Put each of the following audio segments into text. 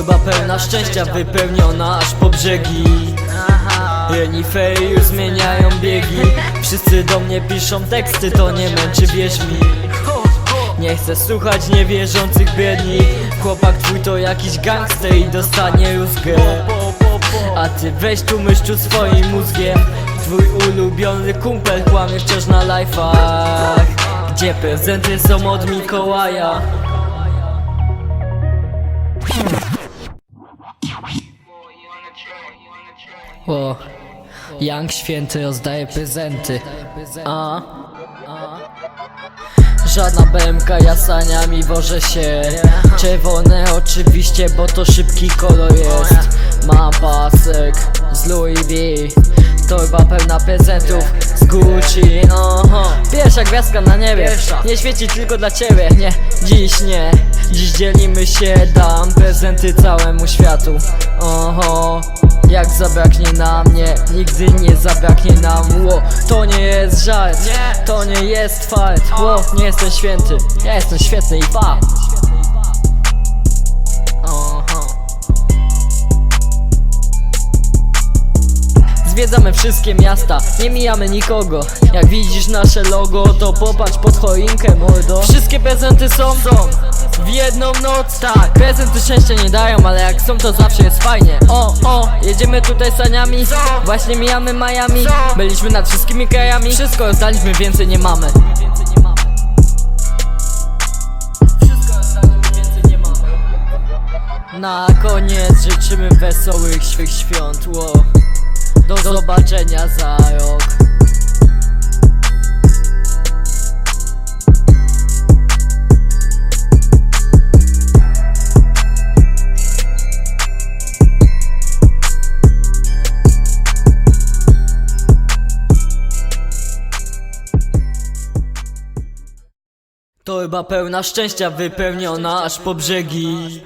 Torba pełna szczęścia wypełniona aż po brzegi. Renifery już zmieniają biegi. Wszyscy do mnie piszą teksty, to nie męczy, wierz mi. Nie chcę słuchać niewierzących biedni. Chłopak twój to jakiś gangster i dostanie rózgę. A ty weź tu myśl swoim mózgiem. Twój ulubiony kumpel kłamie wciąż na life'ach Gdzie prezenty są od Mikołaja O, Young święty rozdaje prezenty. A? Żadna BMK jasaniami woże się. Czerwone oczywiście, bo to szybki kolor jest. Mam pasek z Louis V. Torba pełna prezentów z Gucci oho. Pierwsza gwiazdka na niebie. Nie świeci tylko dla ciebie, nie, dziś nie. Dziś dzielimy się, dam prezenty całemu światu. Oho jak zabraknie na mnie, nigdy nie zabraknie nam Ło, to nie jest żart, to nie jest fart. Ło, nie jestem święty, ja jestem świetny i pa Zwiedzamy wszystkie miasta, nie mijamy nikogo. Jak widzisz nasze logo, to popatrz pod choinkę mordo. Wszystkie prezenty są, są w jedną noc. Tak, prezenty szczęścia nie dają, ale jak są to zawsze jest fajnie. O, o, jedziemy tutaj saniami. Właśnie mijamy Miami. Byliśmy nad wszystkimi krajami. Wszystko rozdaliśmy, więcej nie mamy. Na koniec życzymy wesołych swych świąt. Ło. Do zobaczenia za rok Torba pełna szczęścia wypełniona aż po brzegi.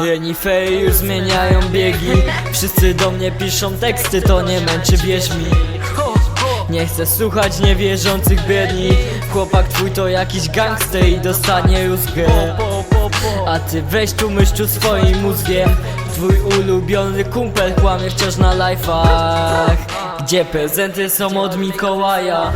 Renifery już zmieniają biegi. Wszyscy do mnie piszą teksty, to nie męczy, wierz mi. Nie chcę słuchać niewierzących biedni. Chłopak twój to jakiś gangster i dostanie rózgę. A ty weź tu myśl swoim mózgiem. Twój ulubiony kumpel kłamie wciąż na life'ach Gdzie prezenty są od Mikołaja